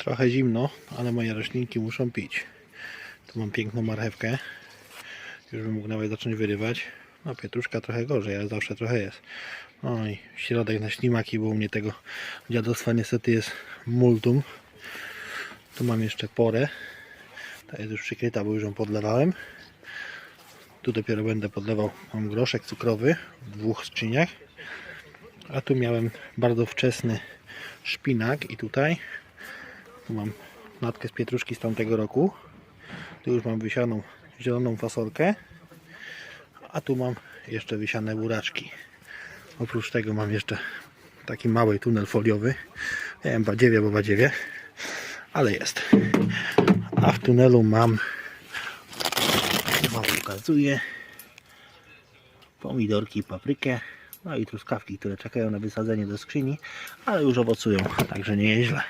Trochę zimno, ale moje roślinki muszą pić. Tu mam piękną marchewkę. Już bym mógł nawet zacząć wyrywać. No pietruszka trochę gorzej, ale zawsze trochę jest. No i środek na ślimaki, bo u mnie tego dziadostwa niestety jest multum. Tu mam jeszcze porę. Ta jest już przykryta, bo już ją podlewałem. Tu dopiero będę podlewał. Mam groszek cukrowy w dwóch skrzyniach. A tu miałem bardzo wczesny szpinak i tutaj tu mam natkę z pietruszki z tamtego roku. Tu już mam wysianą zieloną fasolkę. A tu mam jeszcze wysiane buraczki. Oprócz tego mam jeszcze taki mały tunel foliowy. Nie wiem, badziewie, bo badziewie. Ale jest. A w tunelu mam Wam pokazuję pomidorki, paprykę, no i truskawki, które czekają na wysadzenie do skrzyni, ale już owocują, także nie jest źle.